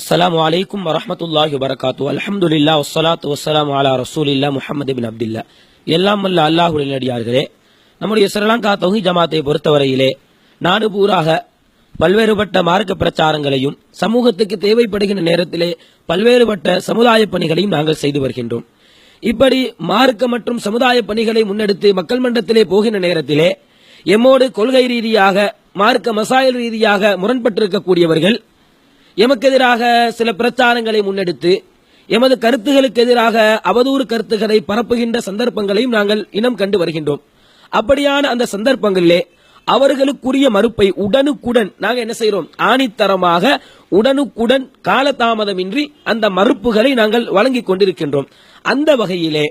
அஸ்லாம் வலைக்கும் வரமத்துல்லாஹி வரகாத்து அலமதுல்லா வஸ்ஸலாத்து வஸ்ஸலாமு அலா ரசூலில்லா முஹமது பின் அப்துல்லா எல்லாம் வல்ல அல்லாஹ்வுடைய நல்லடியார்களே நம்முடைய ஸ்ரீலங்கா தொகை ஜமாத்தை பொறுத்தவரையிலே நாடு பூராக பல்வேறுபட்ட மார்க்க பிரச்சாரங்களையும் சமூகத்துக்கு தேவைப்படுகின்ற நேரத்திலே பல்வேறுபட்ட சமுதாய பணிகளையும் நாங்கள் செய்து வருகின்றோம். இப்படி மார்க்க மற்றும் சமுதாய பணிகளை முன்னெடுத்து மக்கள் மன்றத்திலே போகின்ற நேரத்திலே எம்மோடு கொள்கை ரீதியாக மார்க்க மசாயல் ரீதியாக முரண்பட்டிருக்கக்கூடியவர்கள் எமக்கு எதிராக சில பிரச்சாரங்களை முன்னெடுத்து எமது கருத்துகளுக்கு எதிராக அவதூறு கருத்துக்களை பரப்புகின்ற சந்தர்ப்பங்களையும் நாங்கள் இனம் கண்டு வருகின்றோம். அப்படியான அந்த சந்தர்ப்பங்களிலே அவர்களுக்குரிய மறுப்பை உடனுக்குடன் நாங்கள் என்ன செய்கிறோம் ஆணித்தரமாக உடனுக்குடன் காலதாமதமின்றி அந்த மறுப்புகளை நாங்கள் வழங்கிக் கொண்டிருக்கின்றோம். அந்த வகையிலே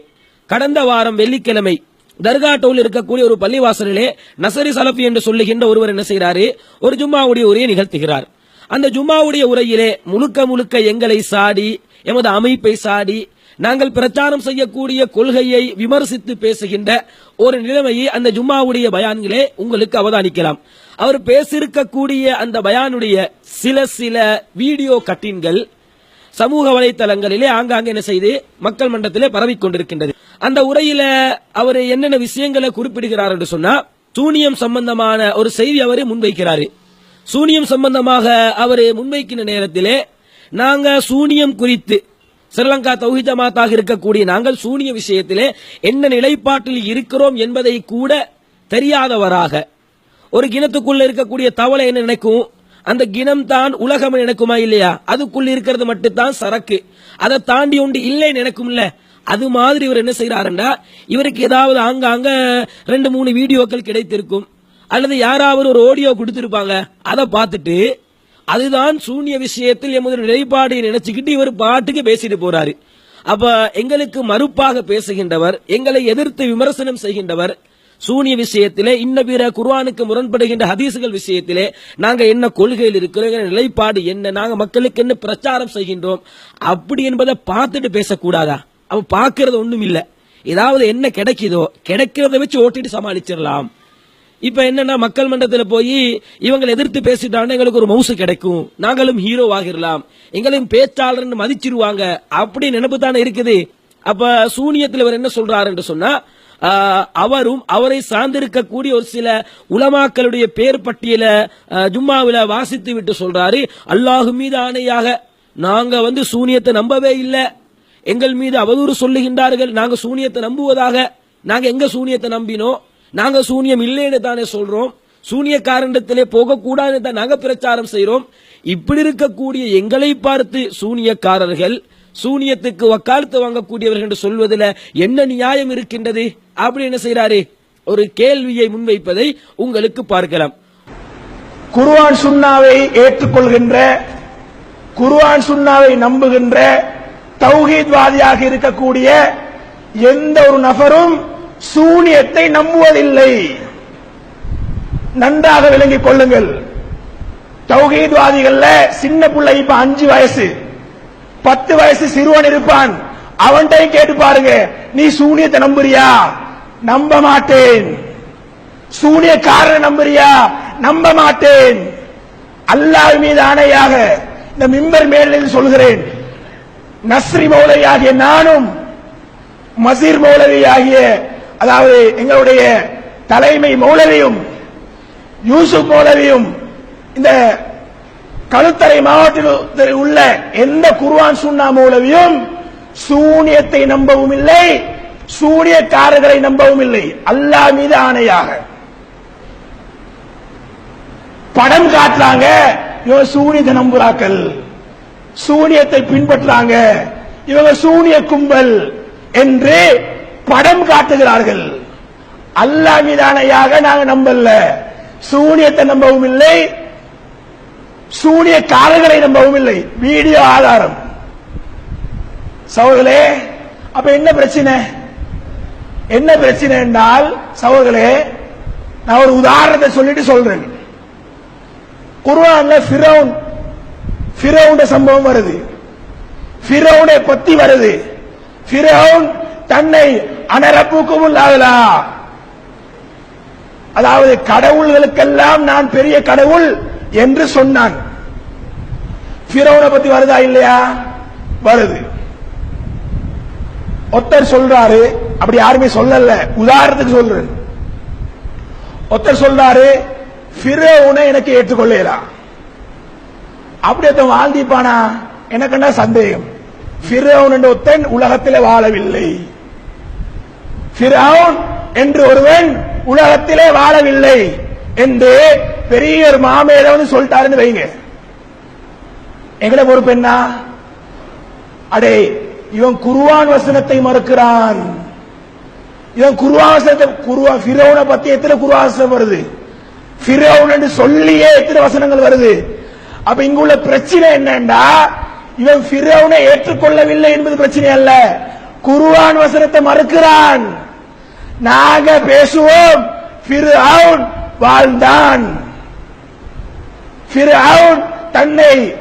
கடந்த வாரம் வெள்ளிக்கிழமை தர்கா டவுல் இருக்கக்கூடிய ஒரு பள்ளிவாசலிலே நசரி சலஃபி என்று சொல்லுகின்ற ஒருவர் என்ன செய்கிறாரு ஒரு ஜும்மாவுடைய உரையை நிகழ்த்துகிறார். அந்த ஜும்மாவுடைய உரையிலே முழுக்க முழுக்க எங்களை சாடி எமது அமைப்பை சாடி நாங்கள் பிரச்சாரம் செய்யக்கூடிய கொள்கையை விமர்சித்து பேசுகின்ற ஒரு நிலைமையை அந்த ஜும்மாவுடைய பயான்களே உங்களுக்கு அவதானிக்கலாம். அவர் பேசியிருக்கக்கூடிய அந்த பயானுடைய சில சில வீடியோ கட்டின்கள் சமூக வலைத்தளங்களிலே ஆங்காங்கே என்ன செய்து மக்கள் மன்றத்திலே பரவிக்கொண்டிருக்கின்றது அந்த உரையில அவர் என்னென்ன விஷயங்களை குறிப்பிடுகிறார் என்று சொன்னா சூனியம் சம்பந்தமான ஒரு செய்தி அவரே முன்வைக்கிறாரு. சூனியம் சம்பந்தமாக அவர் முன்வைக்கின்ற நேரத்திலே நாங்க சூனியம் குறித்து ஸ்ரீலங்கா தௌஹி ஜமாத்தாக இருக்கக்கூடிய நாங்கள் சூனிய விஷயத்திலே என்ன நிலைப்பாட்டில் இருக்கிறோம் என்பதை கூட தெரியாதவராக ஒரு கிணத்துக்குள்ள இருக்கக்கூடிய தவளை என்ன நினைக்கும்? அந்த கிணம் தான் உலகம் நினைக்குமா இல்லையா? அதுக்குள்ள இருக்கிறது மட்டும்தான் சரக்கு. அதை தாண்டி ஒன்று இல்லை நினைக்கும்ல? அது மாதிரி இவர் என்ன செய்யறாருன்னா இவருக்கு ஏதாவது ஆங்காங்க ரெண்டு மூணு வீடியோக்கள் கிடைத்திருக்கும். அல்லது யாராவது ஒரு ஆடியோ கொடுத்திருப்பாங்க அதை பார்த்துட்டு அதுதான் சூனிய விஷயத்தில் எமது நிலைப்பாடு நினைச்சுக்கிட்டு இவர் பாட்டுக்கு பேசிட்டு போறாரு. அப்ப எங்களுக்கு மறுப்பாக பேசுகின்றவர் எங்களை எதிர்த்து விமர்சனம் செய்கின்றவர் சூனிய விஷயத்திலே இன்ன பிற குர்வானுக்கு முரண்படுகின்ற ஹதீசுகள் விஷயத்திலே நாங்க என்ன கொள்கையில் இருக்கிறோம் நிலைப்பாடு என்ன நாங்க மக்களுக்கு என்ன பிரச்சாரம் செய்கின்றோம் அப்படி என்பதை பார்த்துட்டு பேசக்கூடாதா? அவ பாக்குறது ஒண்ணும் இல்லை ஏதாவது என்ன கிடைக்குதோ கிடைக்கிறத வச்சு ஓட்டிட்டு சமாளிச்சிடலாம். இப்ப என்னன்னா மக்கள் மன்றத்தில் போய் இவங்களை எதிர்த்து பேசிட்டாங்கன்னா எங்களுக்கு ஒரு மவுசு கிடைக்கும். நாங்களும் ஹீரோ ஆகிடலாம் எங்களையும் பேச்சாளர்னு மதிச்சிருவாங்க. அப்படி நினைப்பு தானே இருக்குது. அப்ப சூனியத்தில் இவர் என்ன சொல்றாரு என்று சொன்னா அவரும் அவரை சார்ந்திருக்கக்கூடிய ஒரு சில உலமாக்களுடைய பேர் பட்டியல ஜும்மாவில வாசித்து விட்டு சொல்றாரு. அல்லாஹு மீது ஆணையாக நாங்க வந்து சூனியத்தை நம்பவே இல்லை. எங்கள் மீது அவதூறு சொல்லுகின்றார்கள். நாங்க சூனியத்தை நம்புவதாக. நாங்க எங்க சூனியத்தை நம்பினோம்? நாங்க சூனியம் இல்லைன்னு தானே சொல்றோம். சூனியக்காரண்டத்திலே போகக்கூடாதுன்னு தான் நாங்க பிரச்சாரம் செய்கிறோம் இப்படி இருக்கக்கூடிய எங்களை பார்த்து சூனியக்காரர்கள் சூனியத்துக்கு வக்காலத்து வாங்கக்கூடியவர்கள் என்று சொல்வதில் என்ன நியாயம் இருக்கின்றது? அப்படி என்ன செய்றாரு? ஒரு கேள்வியை முன்வைப்பதை உங்களுக்கு பார்க்கலாம். குருவான் சுன்னாவை ஏற்றுக்கொள்கின்ற குருவான் சுன்னாவை நம்புகின்ற தௌஹீத்வாதியாக இருக்கக்கூடிய எந்த ஒரு நபரும் சூனியத்தை நம்புவதில்லை. நன்றாக விளங்கிக் கொள்ளுங்கள். தௌஹீத்வாதிகள்ல சின்ன பிள்ளை இப்ப அஞ்சு வயசு. பத்து வயசு சிறுவன் இருப்பான். அவன்கிட்ட கேட்டு பாருங்க. நீ சூனியத்தை நம்புறியா? நம்ப மாட்டேன். சூனியக்காரனை நம்புறியா? நம்ப மாட்டேன். அல்லாஹ் மீது ஆணையாக இந்த மிம்பர் மேலில் சொல்கிறேன். நஸ்ரி மௌலவி ஆகிய நானும் மசீர் மௌலவி ஆகிய அதாவது எங்களுடைய தலைமை மௌலவியும் யூசுப் மௌலவியும் இந்த கழுத்தறை மாவட்டத்தில் உள்ள எந்த குர்வான் சுண்ணா மௌலவியும் சூனியத்தை நம்பவும் இல்லை சூனியக்காரர்களை நம்பவும் இல்லை. அல்லாஹ் மீது ஆணையாக. படம் காட்டுறாங்க இவங்க சூனியத்தை நம்புறாக்கள். சூனியத்தை பின்பற்றுறாங்க இவங்க சூனிய கும்பல் என்று படம் காட்டுகிறார்கள். அல்லாஹ் மீதானையாக நாங்க நம்பல. சூனியத்தை நம்பவும் இல்லை. சூனியக்காரர்களை நம்பவும் இல்லை. வீடியோ ஆதாரம். சகோதரே அப்ப என்ன பிரச்சனை? என்ன பிரச்சனை என்றால் சகோதரே நான் ஒரு உதாரணத்தை சொல்லிட்டு சொல்றேன். குர்ஆன்ல ஃபிரௌன் ஃபிரௌன் சம்பவம் வருது. ஃபிரௌனை பத்தி வருது. ஃபிரௌன் தன்னை அனரப்புக்கும் இல்லாதலா அதாவது கடவுள்களுக்கெல்லாம் நான் பெரிய கடவுள் என்று சொன்னான். பிறவனை பத்தி வருதா இல்லையா? வருது. ஒருத்தர் சொல்றாரு அப்படி யாருமே சொல்லல. உதாரணத்துக்கு சொல்றேன். ஒருத்தர் சொல்றாரு பிறவுனை எனக்கு ஏற்றுக்கொள்ளலாம் அப்படி ஒருத்தன் வாழ்ந்திப்பானா எனக்கு என்ன சந்தேகம்? பிறவுன் என்ற ஒருத்தன் உலகத்தில் வாழவில்லை. பிறவுன் என்று ஒருவன் உலகத்திலே வாழவில்லை என்று பெரிய ஒரு மாமேத வந்து சொல்லிட்டாருன்னு வைங்க. எங்களை ஒரு பெண்ணா? அடே இவன் குருவான் வசனத்தை மறுக்கிறான். இவன் குருவான் வசனத்தை குருவா ஃபிரௌனை பத்தி எத்தனை குருவாசனம் வருது? ஃபிரௌன் என்று சொல்லியே எத்தனை வசனங்கள் வருது? அப்ப இங்குள்ள பிரச்சனை என்னண்டா? இவன் ஃபிரௌனை ஏற்றுக்கொள்ளவில்லை என்பது பிரச்சனை அல்ல. குருவான் வசனத்தை மறுக்கிறான். நாங்க பேசுவோம். ஃபிரௌன் வாழ்ந்தான். ஃபிரௌன் தன்னை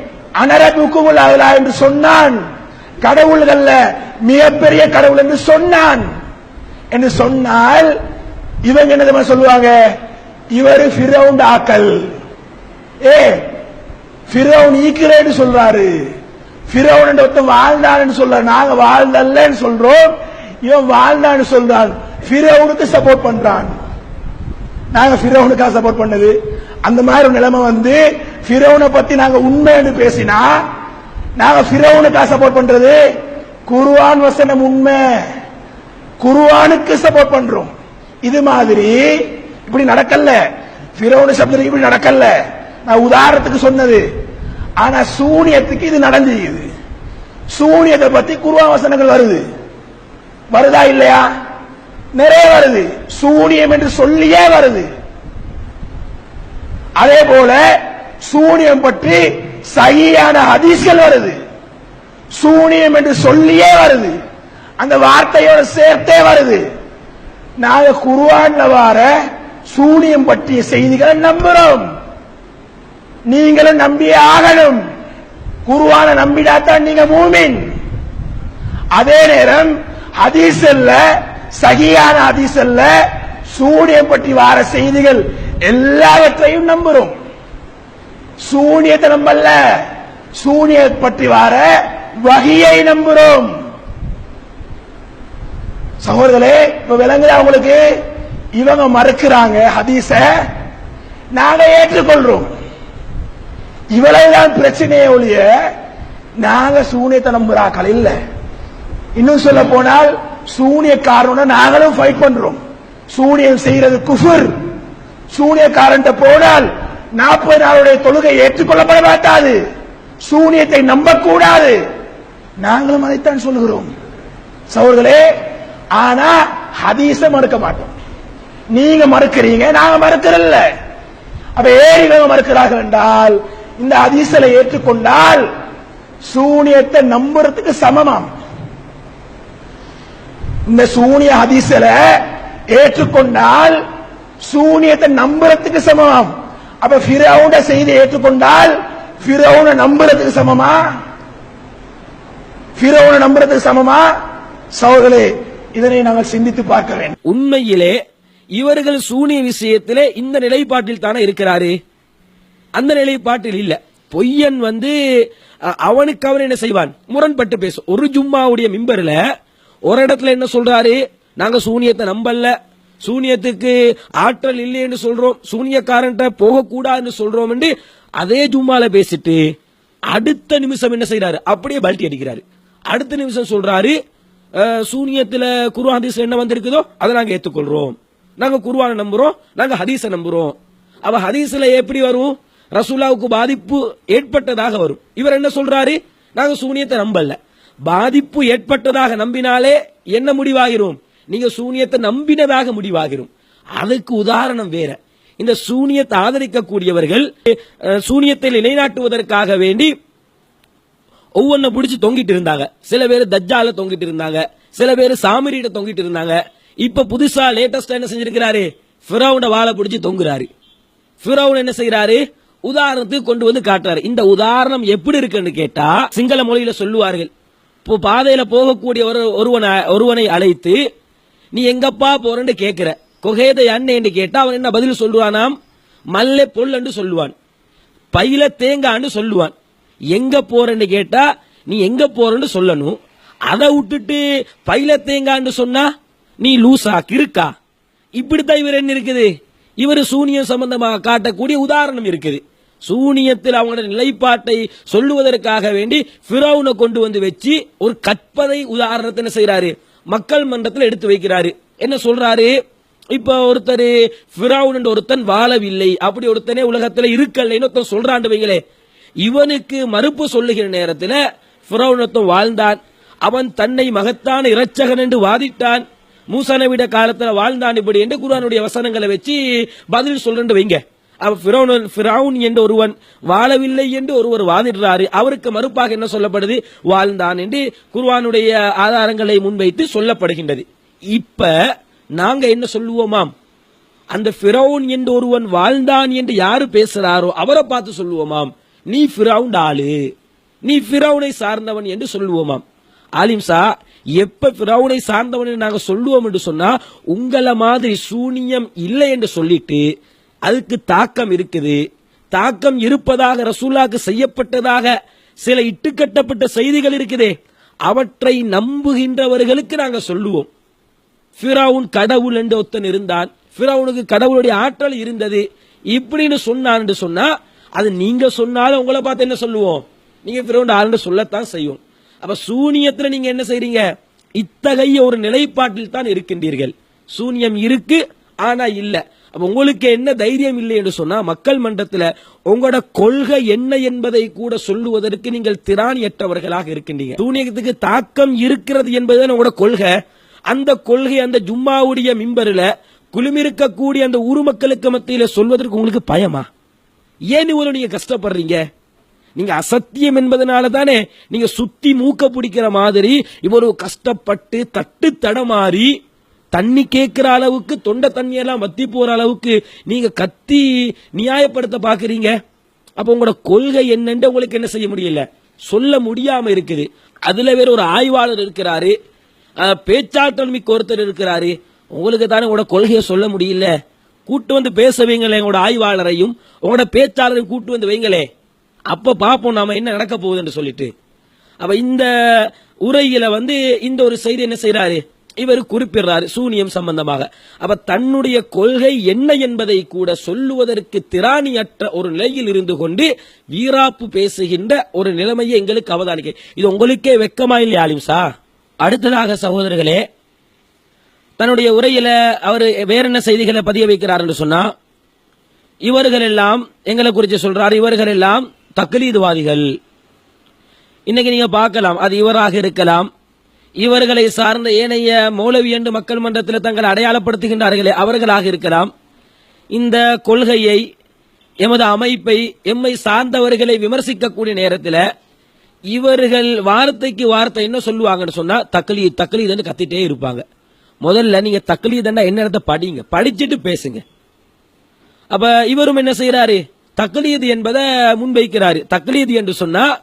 அனரபுக்குமுல் அகலா என்று சொன்னான். கடவுள்கள்ல மிகப்பெரிய கடவுள் என்று சொன்னான். என்று சொன்னால் இவங்க என்ன சொல்லுவாங்க? இவர் ஃபிரௌன் ஆக்கல். ஏ பிரவுன் ஈக்கிறேன்னு சொல்றாரு. ஃபிரௌன் என்ற ஒருத்தன் வாழ்ந்தான்னு சொல்ற நாங்க வாழ்ந்தல்லன்னு சொல்றோம். இவன் வாழ்ந்தான்னு சொல்றான். ஃபிரௌனுக்கு சப்போர்ட் பண்றான். நாங்க ஃபிரௌனுக்கா சப்போர்ட் பண்ணது. அந்த மாதிரி ஒரு நிலைமை வந்து ஃபிரௌனை பத்தி நாங்க உண்மைன்னு பேசினா நாங்க ஃபிரௌனுக்கா சப்போர்ட் பண்றது குருவான் வசனம் உண்மை. குருவானுக்கு சப்போர்ட் பண்றோம். இது மாதிரி இப்படி நடக்கல. ஃபிரௌன சப்தம் இப்படி நடக்கல. நான் உதாரணத்துக்கு சொன்னது. ஆனா சூனியத்துக்கு இது நடந்துது. சூனியத்தை பத்தி குருவான் வசனங்கள் வருது. வருதா இல்லையா? நிறைய வருது. சூனியம் என்று சொல்லியே வருது. அதே போல சூனியம் பற்றி சரியான ஹதீஸ்கள் வருது. சூனியம் என்று சொல்லியே வருது. அந்த வார்த்தையோட சேர்த்தே வருது. நாங்க குருவான்ல வார சூனியம் பற்றிய செய்திகளை நம்புறோம். நீங்களும் நம்பியே ஆகணும். குருவான நம்பிடாதான் நீங்க மூமின். அதே நேரம் ஹதீஸ் சகியான அதிசல்ல சூனியம் பற்றி வார செய்திகள் எல்லாவற்றையும் நம்புறோம். சூனியத்தை நம்பல்ல சூனிய பற்றி வார வகையை நம்புறோம். சகோதரே இப்ப விளங்குதா உங்களுக்கு? இவங்க மறுக்கிறாங்க ஹதீச நாங்க ஏற்றுக்கொள்றோம். இவ்வளவுதான் பிரச்சனையே ஒழிய நாங்க சூனியத்தை நம்புறாக்கள் இல்ல இன்னும் சொல்ல போனால் சூனியக்காரன நாங்களும் ஃபைட் பண்றோம். சூனியம் செய்யறது குஃபுர். சூனியக்காரன் போனால் நாற்பது நாளுடைய தொழுகை ஏற்றுக்கொள்ளப்பட மாட்டாது. சூனியத்தை நம்பக்கூடாது. நாங்களும் அதைத்தான் சொல்லுகிறோம். சகோதரர்களே ஆனா ஹதீஸ மறுக்க மாட்டோம். நீங்க மறுக்கிறீங்க நாங்க மறுக்கிறல்ல அப்ப ஏறி மறுக்கிறார்கள் என்றால் இந்த அதிசலை ஏற்றுக்கொண்டால் சூனியத்தை நம்புறதுக்கு சமமாம். இந்த சூனிய ஹதீஸ்ல ஏற்றுக்கொண்டால் சூனியத்தை நம்புறதுக்கு சமமாம் அப்ப பிரவுண்ட செய்தி ஏற்றுக்கொண்டால் பிரவுன நம்புறதுக்கு சமமா? பிரவுன நம்புறதுக்கு சமமா? சகோதரே இதனை நாங்கள் சிந்தித்து பார்க்க வேண்டும். உண்மையிலே இவர்கள் சூனிய விஷயத்திலே இந்த நிலைப்பாட்டில் தானே இருக்கிறாரு? அந்த நிலைப்பாட்டில் இல்ல. பொய்யன் வந்து அவனுக்கு அவன் என்ன செய்வான்? முரண்பட்டு பேசும். ஒரு ஜும்மாவுடைய மிம்பர்ல ஒரு இடத்துல என்ன சொல்றாரு? நாங்க சூனியத்தை நம்பல. சூனியத்துக்கு ஆற்றல் இல்லைன்னு சொல்றோம். சூனியக்காரன்ட்ட போகக்கூடாதுன்னு சொல்றோம் என்று அதே ஜும்மால பேசிட்டு அடுத்த நிமிஷம் என்ன செய்யறாரு அப்படியே பல்ட்டி அடிக்கிறாரு. அடுத்த நிமிஷம் சொல்றாரு சூனியத்துல குரு ஹதீஸ் என்ன வந்திருக்குதோ அதை நாங்க ஏத்துக்கொள்றோம். நாங்க குருவான நம்புறோம் நாங்க ஹதீஸ நம்புறோம். அவ ஹதீஸ்ல எப்படி வரும்? ரசூலாவுக்கு பாதிப்பு ஏற்பட்டதாக வரும். இவர் என்ன சொல்றாரு? நாங்க சூனியத்தை நம்பல. பாதிப்பு ஏற்பட்டதாக நம்பினாலே என்ன முடிவாகிரும்? நீங்க சூனியத்தை நம்பினதாக முடிவாகிரும். அதுக்கு உதாரணம் வேற. இந்த சூனியத்தை ஆதரிக்கக்கூடியவர்கள் சூனியத்தை நிலைநாட்டுவதற்காக வேண்டி ஒவ்வொன்ன பிடிச்சு தொங்கிட்டு இருந்தாங்க. சில பேர் தஜ்ஜால தொங்கிட்டு இருந்தாங்க. சில பேர் சாமிரியிட தொங்கிட்டு இருந்தாங்க. இப்ப புதுசா லேட்டஸ்டா என்ன செஞ்சிருக்கிறாரு? ஃபிரௌன வாழை பிடிச்சு தொங்குறாரு. ஃபிரௌன் என்ன செய்யறாரு உதாரணத்துக்கு கொண்டு வந்து காட்டுறாரு. இந்த உதாரணம் எப்படி இருக்குன்னு கேட்டா சிங்கள மொழியில சொல்லுவார்கள். பாதையில போகக்கூடிய ஒரு ஒருவனை ஒருவனை அழைத்து நீ எங்கப்பா போறன்னு கேட்கிற கொகேத அண்ணேன்னு கேட்டா அவன் என்ன பதில் சொல்லுவானாம்? மல்லை பொல்லன்னு சொல்லுவான். பையில தேங்கான்னு சொல்லுவான். எங்க போறன்னு கேட்டா நீ எங்க போறன்னு சொல்லணும். அதை விட்டுட்டு பையில தேங்கான்னு சொன்னா நீ லூசா கிறுக்கா? இப்படித்தான் இவர் என்ன இருக்குது? இவர் சூனியம் சம்பந்தமாக காட்டக்கூடிய உதாரணம் இருக்குது. சூனியத்தில் அவங்களோட நிலைப்பாட்டை சொல்லுவதற்காக வேண்டி ஃபிரௌனை கொண்டு வந்து வச்சு ஒரு கற்பனை உதாரணத்தை என்ன செய்யறாரு மக்கள் மன்றத்தில் எடுத்து வைக்கிறாரு. என்ன சொல்றாரு? இப்ப ஒருத்தர் ஃபிரௌன் ஒருத்தன் வாழவில்லை. அப்படி ஒருத்தனே உலகத்துல இருக்கலைன்னு ஒருத்தன் சொல்றாண்டு வைங்களே. இவனுக்கு மறுப்பு சொல்லுகிற நேரத்துல ஃபிரௌன் வாழ்ந்தான். அவன் தன்னை மகத்தான இரட்சகன் என்று வாதிட்டான். மூசனவிட நபியோட காலத்துல வாழ்ந்தான் இப்படி என்று குரானுடைய வசனங்களை வச்சு பதில் சொல்றேன் வைங்க. ஃபிரௌன் ஃபிரௌன் என்ற ஒருவன் வாழவில்லை என்று ஒருவர் வாதிடுறாரு. அவருக்கு மறுப்பாக என்ன சொல்லப்படுது? வாழ்ந்தான் என்று குர்வானுடைய ஆதாரங்களை முன்வைத்து சொல்லப்படுகின்றது. இப்ப நாங்க என்ன சொல்லுவோமாம்? அந்த ஃபிரௌன் என்று ஒருவன் வாழ்ந்தான் என்று யாரு பேசுறாரோ அவரை பார்த்து சொல்லுவோமாம். நீ ஃபிரௌன் ஆளு. நீ ஃபிரௌனை சார்ந்தவன் என்று சொல்லுவோமாம். ஆலிம்சா எப்ப பிரவுனை சார்ந்தவன் என்று சொல்லுவோம் என்று சொன்னா உங்களை மாதிரி சூனியம் இல்லை என்று சொல்லிட்டு அதுக்கு தாக்கம் இருக்குது. தாக்கம் இருப்பதாக ரசூல்லாக்கு செய்யப்பட்டதாக சில இட்டுக்கட்டப்பட்ட செய்திகள் இருக்குதே. அவற்றை நம்புகின்றவர்களுக்கு நாங்கள் சொல்லுவோம். ஃபிராவுன் கடவுள் என்று ஒருத்தன் இருந்தான். ஃபிராவுனுக்கு கடவுளுடைய ஆற்றல் இருந்தது. இப்படின்னு சொன்னான் என்று சொன்னா அது நீங்க சொன்னாலும் உங்களை பார்த்து என்ன சொல்லுவோம்? நீங்க ஃபிரௌன் ஆளுன்னு சொல்லத்தான் செய்யும். அப்ப சூனியத்துல நீங்க என்ன செய்றீங்க? இத்தகைய ஒரு நிலைப்பாட்டில் தான் இருக்கின்றீர்கள். சூனியம் இருக்கு ஆனா இல்லை. அப்ப உங்களுக்கு என்ன தைரியம் இல்லை என்று சொன்னா மக்கள் மன்றத்தில் உங்களோட கொள்கை என்ன என்பதை கூட சொல்லுவதற்கு நீங்கள் திராணியற்றவர்களாக இருக்கின்றீங்க. சூனியத்துக்கு தாக்கம் இருக்கிறது என்பதுதான் உங்களோட கொள்கை. அந்த கொள்கை அந்த ஜும்மாவுடைய மிம்பரில் குளிமிருக்கக்கூடிய அந்த ஊர் மக்களுக்கு மத்தியில் சொல்வதற்கு உங்களுக்கு பயமா? ஏன் இவ்வளவு நீங்க கஷ்டப்படுறீங்க? நீங்க அசத்தியம் என்பதனால தானே நீங்க சுத்தி மூக்க பிடிக்கிற மாதிரி இவ்வளவு கஷ்டப்பட்டு தட்டு தடமாறி தண்ணி கேட்கிற அளவுக்கு தொண்டை தண்ணியெல்லாம் வத்தி போற அளவுக்கு நீங்க கத்தி நியாயப்படுத்த பாக்குறீங்க. அப்ப உங்களோட கொள்கை என்னன்னு உங்களுக்கு என்ன செய்ய முடியல? சொல்ல முடியாம இருக்குது. அதுல வேற ஒரு ஆய்வாளர் இருக்கிறாரு. பேச்சாற்றல் மிக்க ஒருத்தர் இருக்கிறாரு. உங்களுக்கு தானே உங்களோட கொள்கையை சொல்ல முடியல? கூட்டு வந்து பேச வைங்களேன் உங்களோட ஆய்வாளரையும். உங்களோட பேச்சாளரையும் கூட்டு வந்து வைங்களே அப்ப பார்ப்போம் நாம என்ன நடக்க போகுதுன்னு சொல்லிட்டு. அப்ப இந்த உரையில வந்து இந்த ஒரு செய்தி என்ன செய்யறாரு இவர் குறிப்பிடுறாரு சூனியம் சம்பந்தமாக. அப்ப தன்னுடைய கொள்கை என்ன என்பதை கூட சொல்லுவதற்கு திராணியற்ற ஒரு நிலையில் இருந்து கொண்டு வீராப்பு பேசுகின்ற ஒரு நிலைமையை எங்களுக்கு அவதானிக்க. இது உங்களுக்கே வெக்கமா இல்லையா ஆலிம்சா அடுத்ததாக சகோதரர்களே தன்னுடைய உரையில அவர் வேற என்ன செய்திகளை பதிய வைக்கிறார் என்று சொன்னா இவர்கள் எல்லாம் எங்களை குறித்து சொல்றாரு இவர்கள் எல்லாம் தக்லீதுவாதிகள். இன்னைக்கு நீங்க பார்க்கலாம் அது இவராக இருக்கலாம். இவர்களை சார்ந்த ஏனைய மௌலவி என்று மக்கள் மன்றத்தில் தங்களை அடையாளப்படுத்துகின்றார்களே அவர்களாக இருக்கலாம். இந்த கொள்கையை எமது அமைப்பை எம்மை சார்ந்தவர்களை விமர்சிக்கக்கூடிய நேரத்தில் இவர்கள் வார்த்தைக்கு வார்த்தை என்ன சொல்லுவாங்கன்னு சொன்னா தக்களி தக்லீதுன்னு கத்திட்டே இருப்பாங்க. முதல்ல நீங்க என்ன இடத்த படிங்க படிச்சுட்டு பேசுங்க. அப்ப இவரும் என்ன செய்யறாரு தக்களீது என்பதை முன்வைக்கிறாரு. தக்லீது என்று சொன்னா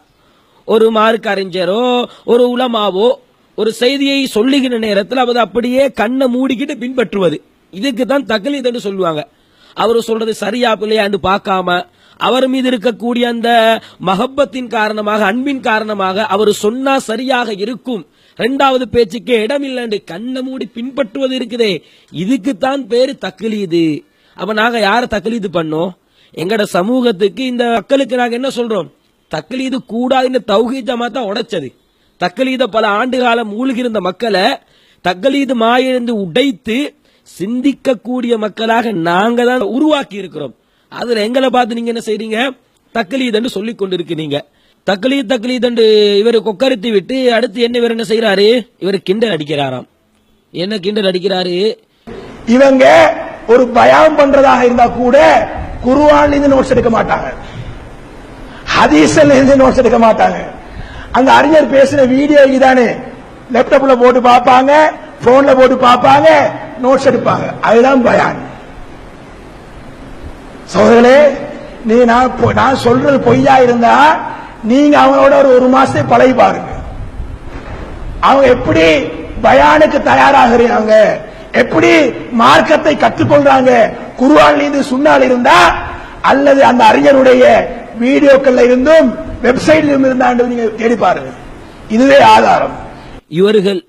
ஒரு மார்க் அறிஞரோ ஒரு உலமாவோ ஒரு செய்தியை சொல்லுகிற நேரத்தில் அவர் அப்படியே கண்ணை மூடிக்கிட்டு பின்பற்றுவது. இதுக்கு தான் தகலீத் என்று சொல்லுவாங்க. அவர் சொல்றது சரியா பிள்ளையாண்டு பார்க்காம அவர் மீது இருக்கக்கூடிய அந்த மஹப்பத்தின் காரணமாக அன்பின் காரணமாக அவர் சொன்னா சரியாக இருக்கும். ரெண்டாவது பேச்சுக்கு இடமில்லைன்னு கண்ணை மூடி பின்பற்றுவது இருக்குதே. இதுக்குத்தான் பேரு தக்கலீது அப்ப நாங்க யார தக்கலீது பண்ணோம்? எங்கட சமூகத்துக்கு இந்த மக்களுக்கு நாங்க என்ன சொல்றோம்? தக்கலீது கூடாதுன்னு தௌஹீஜமா தான் உடைச்சது. தக்கலீத பல ஆண்டு காலம் மூழ்கியிருந்த மக்களை தக்கலீது மாயிருந்து உடைத்து சிந்திக்கக்கூடிய மக்களாக நாங்க தான் உருவாக்கி இருக்கிறோம். அதுல எங்களை பார்த்து நீங்க என்ன செய்றீங்க? தக்கலீதன்னு சொல்லி கொண்டிருக்கிறீங்க. தக்லீத் தக்லீத் என்று இவர் கொக்கரித்து விட்டு அடுத்து என்ன இவர் என்ன செய்யறாரு இவர் கிண்டல் அடிக்கிறாராம். என்ன கிண்டல் அடிக்கிறாரு? இவங்க ஒரு பயம் பண்றதாக இருந்தா கூட குருவான்ல இருந்து நோட்ஸ் எடுக்க மாட்டாங்க. ஹதீஸ்ல இருந்து நோட்ஸ் எடுக்க மாட்டாங்க. அந்த அறிஞர் பேசின வீடியோ இதானே லேப்டாப்ல போட்டு பார்ப்பாங்க போன்ல போட்டு பார்ப்பாங்க நோட்ஸ் எடுப்பாங்க. அதுதான் பயான். சோதரே நீ நான் பொ- நான் சொல்றது பொய்யா இருந்தா நீங்க அவங்களோட ஒரு ஒரு மாசத்தை பழகி பாருங்க. அவங்க எப்படி பயானுக்கு தயாராகிறாங்க? எப்படி மார்க்கத்தை கற்றுக்கொள்றாங்க? குருவால் நீந்து சுண்ணால் இருந்தா அல்லது அந்த அறிஞருடைய வீடியோக்கள்ல இருந்தும் வெப்சைட்ல இருந்தாண்டு நீங்க தேடி பாருங்க. இதுவே ஆதாரம். இவர்கள்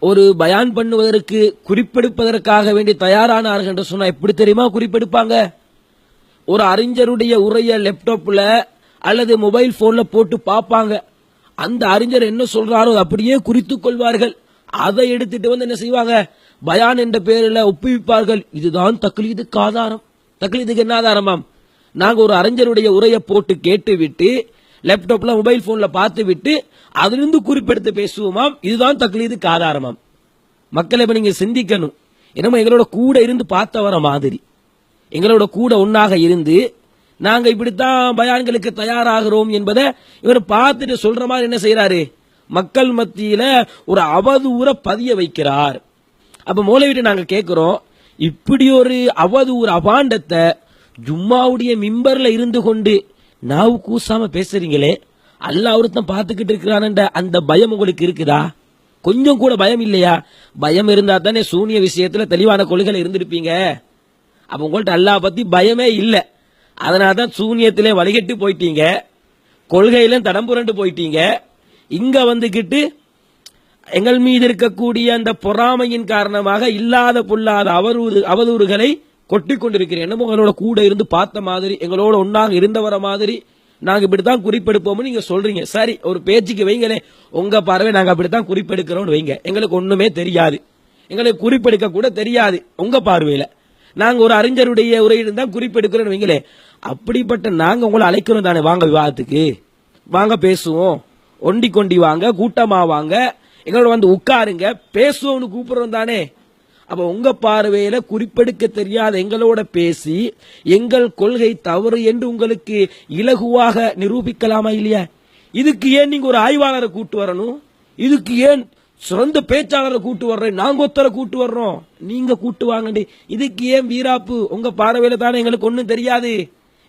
ஒரு பயான் பண்ணுவதற்கு குறிப்பெடுப்பதற்காக வேண்டி தயாரானார்கள் என்று சொன்னா எப்படி தெரியுமா குறிப்பெடுப்பாங்க? ஒரு அறிஞருடைய உரைய லேப்டாப்ல அல்லது மொபைல் போன்ல போட்டு பார்ப்பாங்க. அந்த அறிஞர் என்ன சொல்றாரோ அப்படியே குறித்துக் கொள்வார்கள். அதை எடுத்துட்டு வந்து என்ன செய்வாங்க? பயான் என்ற பெயரில் ஒப்புவிப்பார்கள். இதுதான் தக்லீதுக்கு ஆதாரம். தக்லீதுக்கு என்ன ஆதாரமாம்? நாங்க ஒரு அறிஞருடைய உரையை போட்டு கேட்டுவிட்டு லேப்டாப்ல மொபைல் போன்ல பார்த்து விட்டு அதிலிருந்து குறிப்பெடுத்து பேசுவோமாம். இதுதான் தக்லீதுக்கு ஆதாரமாம் மக்களை இப்ப நீங்க சிந்திக்கணும். என்னமோ எங்களோட கூட இருந்து பார்த்த வர மாதிரி. எங்களோட கூட ஒன்னாக இருந்து நாங்க இப்படித்தான் பயான்களுக்கு தயாராகிறோம் என்பதை இவர் பார்த்துட்டு சொல்ற மாதிரி என்ன செய்யறாரு மக்கள் மத்தியில ஒரு அவதூற பதிய வைக்கிறார். அப்ப மூலவிட்டு நாங்க கேட்கிறோம் இப்படி ஒரு அவதூறு அபாண்டத்தை ஜும்மாவுடைய மிம்பர்ல இருந்து கொண்டு நாவு கூசாம பேசுறீங்களே? அல்லாஹ் ஒருத்தன் பார்த்துக்கிட்டு இருக்கிறான்ன்ற அந்த பயம் உங்களுக்கு இருக்குதா? கொஞ்சம் கூட பயம் இல்லையா? பயம் இருந்தா தானே சூனிய விஷயத்துல தெளிவான கொள்கைகள் இருந்திருப்பீங்க. அப்ப உங்கள்ட்ட அல்லாஹ் பத்தி பயமே இல்ல. அதனாலதான் சூனியத்திலே வழிகட்டு போயிட்டீங்க. கொள்கையிலும் தடம்புரண்டு போயிட்டீங்க. இங்க வந்துக்கிட்டு எங்கள் மீது இருக்கக்கூடிய அந்த பொறாமையின் காரணமாக இல்லாத பொல்லாத அவதூறு அவதூறுகளை கொட்டி கொண்டிருக்கிறேன் என்னமோ உங்களோட கூட இருந்து பார்த்த மாதிரி எங்களோட ஒன்னாக இருந்தவர மாதிரி நாங்க இப்படித்தான் குறிப்பெடுப்போம்னு நீங்க சொல்றீங்க. சரி ஒரு பேச்சுக்கு வைங்களே உங்க பார்வை நாங்க அப்படித்தான் குறிப்பெடுக்கிறோம்னு வைங்க. எங்களுக்கு ஒண்ணுமே தெரியாது. எங்களுக்கு குறிப்பெடுக்க கூட தெரியாது உங்க பார்வையில. நாங்க ஒரு அறிஞருடைய உரையிலிருந்து தான் குறிப்பெடுக்கிறோம்னு வைங்களே அப்படிப்பட்ட நாங்க உங்களை அழைக்கிறோம் தானே வாங்க விவாதத்துக்கு. வாங்க பேசுவோம். ஒண்டி கொண்டி வாங்க கூட்டமா வாங்க. எங்களோட வந்து உட்காருங்க. பேசுவோம்னு கூப்பிடுறோம் தானே. அப்ப உங்க பார்வையில குறிப்பெடுக்க தெரியாத எங்களோட பேசி எங்கள் கொள்கை தவறு என்று உங்களுக்கு இலகுவாக நிரூபிக்கலாமா இல்லையா? இதுக்கு ஏன் நீங்க ஒரு ஆய்வாளரை கூட்டு வரணும்? இதுக்கு ஏன் சிறந்த பேச்சாளரை கூட்டு வர்றேன்? நாங்க ஒத்தரை கூட்டு வர்றோம். நீங்க கூட்டு வாங்கண்டி. இதுக்கு ஏன் வீராப்பு? உங்க பார்வையில தானே எங்களுக்கு ஒன்றும் தெரியாது.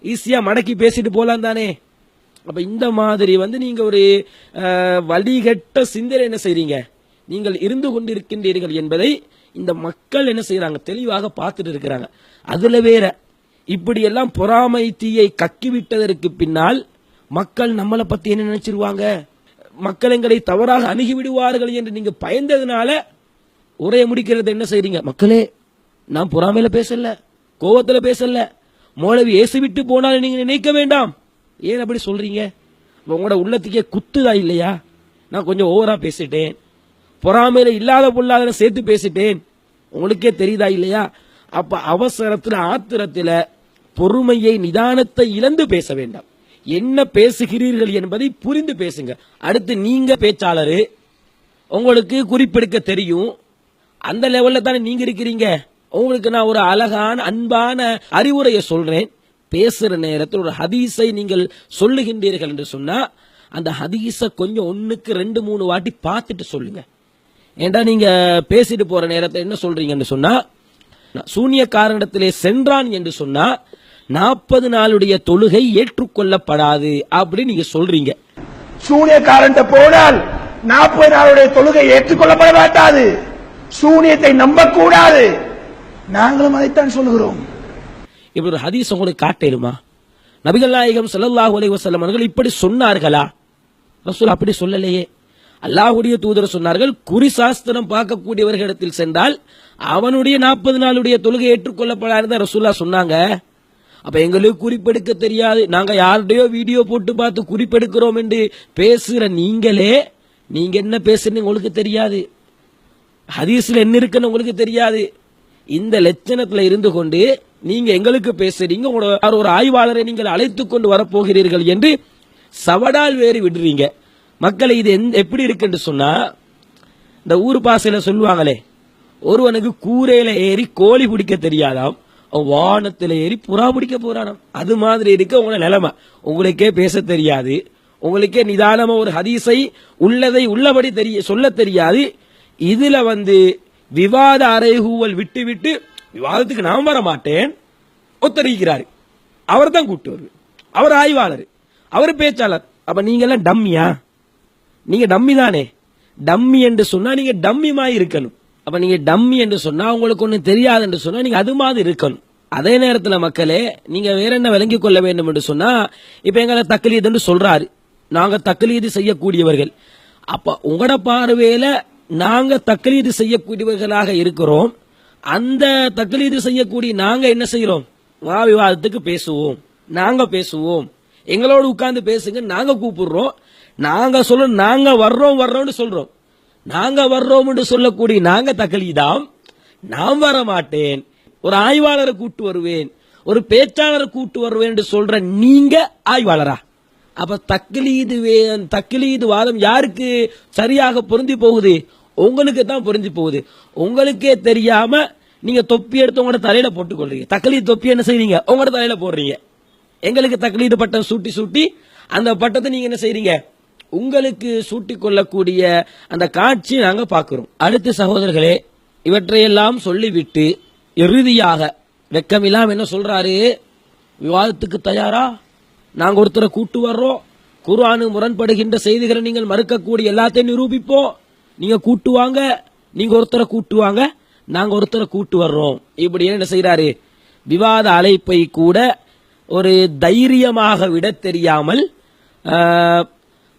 ஈஸியா மடக்கி பேசிட்டு போலாம் தானே. அப்ப இந்த மாதிரி வந்து நீங்க ஒரு வழிகட்ட சிந்தனை என்ன செய்றீங்க? நீங்கள் இருந்து கொண்டிருக்கின்றீர்கள் என்பதை இந்த மக்கள் என்ன செய்யறாங்க தெளிவாக பார்த்துட்டு இருக்கிறாங்க. அதுல வேற இப்படியெல்லாம் பொறாமை தீயை கக்கி விட்டதற்கு பின்னால் மக்கள் நம்மளை பத்தி என்ன நினைச்சிருவாங்க? மக்கள் எங்களை தவறாக அணுகி விடுவார்கள் என்று நீங்க பயந்ததுனால உரைய முடிக்கிறது என்ன செய்றீங்க? மக்களே நான் பொறாமையில பேசல கோவத்துல பேசல. மோளவி ஏசி விட்டு போனாலும் நீங்க நினைக்க வேண்டாம். ஏன் அப்படி சொல்றீங்க? உங்களோட உள்ளத்துக்கே குத்துதா இல்லையா? நான் கொஞ்சம் ஓவரா பேசிட்டேன். பொறாமையில இல்லாத பொல்லாத சேர்த்து பேசிட்டேன். உங்களுக்கே தெரியுதா இல்லையா? அப்ப அவசரத்துல ஆத்திரத்துல பொறுமையை நிதானத்தை இழந்து பேச வேண்டாம். என்ன பேசுகிறீர்கள் என்பதை புரிந்து பேசுங்க. அடுத்து நீங்க பேச்சாளரு. உங்களுக்கு குறிப்பெடுக்க தெரியும். அந்த லெவல்ல தானே நீங்க இருக்கிறீங்க. உங்களுக்கு நான் ஒரு அழகான அன்பான அறிவுரையை சொல்றேன். பேசுற நேரத்தில் ஒரு ஹதீஸை நீங்கள் சொல்லுகின்றீர்கள் என்று சொன்னா அந்த ஹதீஸை கொஞ்சம் ஒன்னுக்கு ரெண்டு மூணு வாட்டி பார்த்துட்டு சொல்லுங்க. ஏண்டா நீங்க பேசிட்டு போற நேரத்தை என்ன சொல்றீங்கன்னு சொன்னா சூனியக்காரனிடத்திலே சென்றான் என்று சொன்னா நாற்பது நாளுடைய தொழுகை ஏற்றுக்கொள்ளப்படாது அப்படின்னு நீங்க சொல்றீங்க. சூனியக்காரன் போனால் நாற்பது நாளுடைய தொழுகை ஏற்றுக்கொள்ளப்பட மாட்டாது. சூனியத்தை நம்பக்கூடாது. நாங்களும் அதைத்தான் சொல்லுகிறோம். இப்படி ஒரு ஹதீஸ் உங்களுக்கு காட்டேருமா நபிகள் நாயகம் ஸல்லல்லாஹு அலைஹி வஸல்லம் அவர்கள் இப்படி சொன்னார்களா? ரசூல் அப்படி சொல்லலையே. அல்லாஹுடைய தூதர் சொன்னார்கள் குறி சாஸ்திரம் பார்க்கக்கூடியவர்களிடத்தில் சென்றால் அவனுடைய நாற்பது நாளுடைய தொழுகை ஏற்றுக்கொள்ளப்படாத ரசூல்லா சொன்னாங்க. அப்ப எங்களுக்கு குறிப்பெடுக்க தெரியாது. நாங்க யாருடையோ வீடியோ போட்டு பார்த்து குறிப்பெடுக்கிறோம் என்று பேசுற நீங்களே நீங்க என்ன பேசுறீங்க உங்களுக்கு தெரியாது. ஹதீஸ்ல என்ன இருக்குன்னு உங்களுக்கு தெரியாது. இந்த லட்சணத்துல இருந்து கொண்டு நீங்க எங்களுக்கு பேசுறீங்க உங்களோட ஒரு ஆய்வாளரை நீங்கள் அழைத்து கொண்டு வரப்போகிறீர்கள் என்று சவடால் வேறு விடுறீங்க. மக்களை இது எந்த- எப்படி இருக்குன்னு சொன்னா இந்த ஊர் பாசையில சொல்லுவாங்களே ஒருவனுக்கு கூரையில ஏறி கோழி பிடிக்க தெரியாதாம் அவன் ஏறி புறா பிடிக்க போறானாம். அது மாதிரி இருக்கு உங்களோட நிலைமை. உங்களுக்கே பேச தெரியாது. உங்களுக்கே நிதானமா ஒரு ஹதீஸை உள்ளதை உள்ளபடி தெரிய சொல்ல தெரியாது. இதுல வந்து விவாத அறைகூவல் விட்டு விட்டு விவாதத்துக்கு நான் வர மாட்டேன் ஒத்தரிக்கிறாரு அவர் தான் கூப்பிட்டு வருது அவர் ஆய்வாளர். அவர் பேச்சாளர். அப்ப நீங்க எல்லாம் டம்மியா? நீங்க டம்மி தானே? டம்மி என்று சொன்னா நீங்க டம்மிமா இருக்கணும். அப்ப நீங்க டம்மி என்று சொன்னா உங்களுக்கு ஒன்றும் தெரியாது என்று சொன்னா நீங்க அது மாதிரி இருக்கணும். அதே நேரத்தில் மக்களே நீங்க வேற என்ன விளங்கிக் கொள்ள வேண்டும் என்று சொன்னா இப்ப எங்களை தக்கலீதுன்னு சொல்றாரு. நாங்க தக்கலீது செய்யக்கூடியவர்கள். அப்ப உங்களோட பார்வையில நாங்க தக்கலீது செய்யக்கூடியவர்களாக இருக்கிறோம். அந்த தக்கலீது செய்யக்கூடிய நாங்க என்ன செய்யறோம்? வா விவாதத்துக்கு பேசுவோம். நாங்க பேசுவோம். எங்களோடு உட்கார்ந்து பேசுங்க நாங்க கூப்பிடுறோம். நாங்க சொல்ல நாங்க வர்றோம் வர்றோம்னு சொல்றோம். நாங்க வர்றோம் என்று சொல்லக்கூடிய நாங்க தக்லீதாம். நான் வர மாட்டேன் ஒரு ஆய்வாளரை கூட்டு வருவேன். ஒரு பேச்சாளரை கூட்டு வருவேன் என்று சொல்ற நீங்க ஆய்வாளரா? அப்ப தக்லீது வே- வாதம் யாருக்கு சரியாக பொருந்தி போகுது? உங்களுக்கு தான் பொருந்தி போகுது. உங்களுக்கே தெரியாம நீங்க தொப்பி எடுத்து உங்களோட தலையில போட்டுக்கொள்றீங்க. கொள்றீங்க தொப்பி என்ன செய்றீங்க? உங்களோட தலையில போடுறீங்க. எங்களுக்கு தக்லீது பட்டம் சூட்டி சூட்டி அந்த பட்டத்தை நீங்க என்ன செய்றீங்க? உங்களுக்கு சூட்டிக் கொள்ளக்கூடிய அந்த காட்சி நாங்கள் பார்க்கிறோம். அடுத்து சகோதரர்களே இவற்றையெல்லாம் சொல்லிவிட்டு இறுதியாக வெக்கமில்லாம என்ன சொல்றாரு? விவாதத்துக்கு தயாரா? நாங்க ஒருத்தரை கூட்டு வர்றோம். குர்ஆனு முரண்படுகின்ற செய்திகளை நீங்கள் மறுக்கக்கூடிய எல்லாத்தையும் நிரூபிப்போம். நீங்க கூட்டு வாங்க. நீங்க ஒருத்தரை கூட்டு வாங்க. நாங்க ஒருத்தரை கூட்டு வர்றோம். இப்படி என்ன செய்யறாரு விவாத அழைப்பை கூட ஒரு தைரியமாக விட தெரியாமல்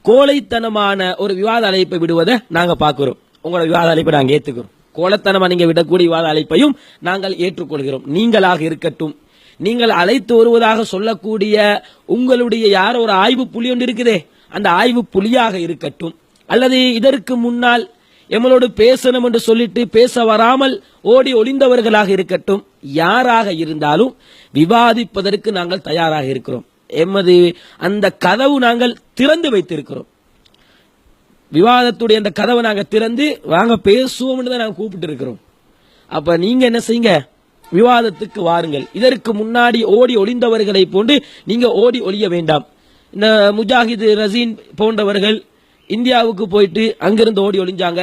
கோழைத்தனமான ஒரு விவாத அழைப்பை விடுவதை நாங்க பார்க்குறோம். உங்களோட விவாத அழைப்பை நாங்க ஏத்துக்கிறோம். கோலத்தனமா நீங்க விடக்கூடிய விவாத அழைப்பையும் நாங்கள் ஏற்றுக்கொள்கிறோம். நீங்களாக இருக்கட்டும். நீங்கள் அழைத்து வருவதாக சொல்லக்கூடிய உங்களுடைய யாரோ ஒரு ஆய்வு புலி ஒன்று இருக்குதே அந்த ஆய்வு புலியாக இருக்கட்டும். அல்லது இதற்கு முன்னால் எங்களோடு பேசணும் என்று சொல்லிட்டு பேச வராமல் ஓடி ஒளிந்தவர்களாக இருக்கட்டும். யாராக இருந்தாலும் விவாதிப்பதற்கு நாங்கள் தயாராக இருக்கிறோம். எமது அந்த கதவு நாங்கள் திறந்து வைத்திருக்கிறோம். விவாதத்துடைய அந்த கதவை நாங்கள் திறந்து வாங்க பேசுவோம்னு தான் நாங்கள் கூப்பிட்டு இருக்கிறோம் அப்ப நீங்க என்ன செய்யுங்க? விவாதத்துக்கு வாருங்கள். இதற்கு முன்னாடி ஓடி ஒளிந்தவர்களை போன்று நீங்க ஓடி ஒளிய வேண்டாம். இந்த முஜாஹிது ரசீன் போன்றவர்கள் இந்தியாவுக்கு போயிட்டு அங்கிருந்து ஓடி ஒளிஞ்சாங்க.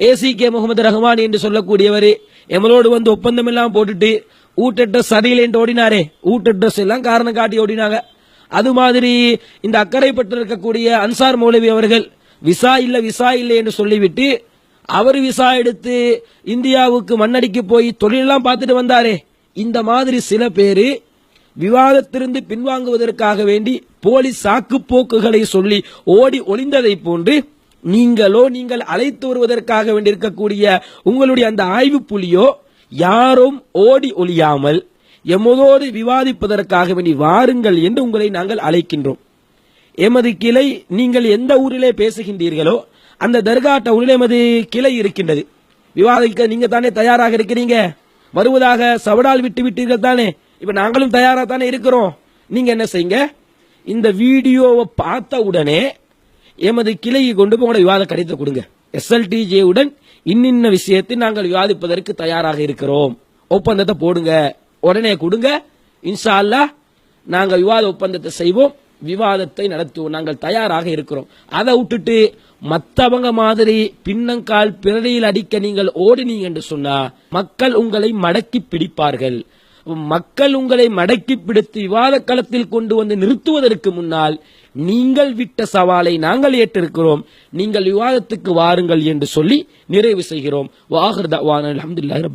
ஏசி கே முகமது ரஹ்மான் என்று சொல்லக்கூடியவர் எமலோடு வந்து ஒப்பந்தம் எல்லாம் போட்டுட்டு ஊட்டட்ட சரியில்லைன்ட்டு ஓடினாரே. ஊட்ட ட்ரெஸ் எல்லாம் காரணம் காட்டி ஓடினாங்க. அது மாதிரி இந்த அக்கறைப்பட்டு இருக்கக்கூடிய அன்சார் மௌலவி அவர்கள் விசா இல்லை விசா இல்லை என்று சொல்லிவிட்டு அவர் விசா எடுத்து இந்தியாவுக்கு மண்ணடிக்கு போய் தொழிலெல்லாம் பார்த்துட்டு வந்தாரே. இந்த மாதிரி சில பேர் விவாதத்திலிருந்து பின்வாங்குவதற்காக வேண்டி போலீஸ் சாக்கு போக்குகளை சொல்லி ஓடி ஒளிந்ததை போன்று நீங்களோ நீங்கள் அழைத்து வருவதற்காக வேண்டி இருக்கக்கூடிய உங்களுடைய அந்த ஆய்வு புலியோ யாரும் ஓடி ஒழியாமல் எமதோடு விவாதிப்பதற்காக வேண்டி வாருங்கள் என்று உங்களை நாங்கள் அழைக்கின்றோம். எமது கிளை நீங்கள் எந்த ஊரிலே பேசுகின்றீர்களோ அந்த தர்கா டவுனில் எமது கிளை இருக்கின்றது. விவாதிக்க நீங்க தானே தயாராக இருக்கிறீங்க? வருவதாக சவடால் விட்டு விட்டீர்கள் தானே? இப்ப நாங்களும் தயாரா தானே இருக்கிறோம். நீங்க என்ன செய்யுங்க? இந்த வீடியோவை பார்த்த உடனே எமது கிளையை கொண்டு போய் உங்களோட விவாத கடிதத்தை கொடுங்க. எஸ்எல்டிஜே உடன் இன்னின்ன விஷயத்தை நாங்கள் விவாதிப்பதற்கு தயாராக இருக்கிறோம். ஒப்பந்தத்தை போடுங்க. உடனே கொடுங்க. இன்ஷா அல்லாஹ் நாங்கள் விவாத ஒப்பந்தத்தை செய்வோம். விவாதத்தை நடத்துவோம். நாங்கள் தயாராக இருக்கிறோம். அதை விட்டுட்டு மத்தவங்க மாதிரி பின்னங்கால் பிறரையில் அடிக்க நீங்கள் ஓடினீங்க என்று சொன்னா மக்கள் உங்களை மடக்கி பிடிப்பார்கள். மக்கள் உங்களை மடக்கி பிடித்து விவாத களத்தில் கொண்டு வந்து நிறுத்துவதற்கு முன்னால் நீங்கள் விட்ட சவாலை நாங்கள் ஏற்றிருக்கிறோம். நீங்கள் விவாதத்துக்கு வாருங்கள் என்று சொல்லி நிறைவு செய்கிறோம். வாஹர் தவான்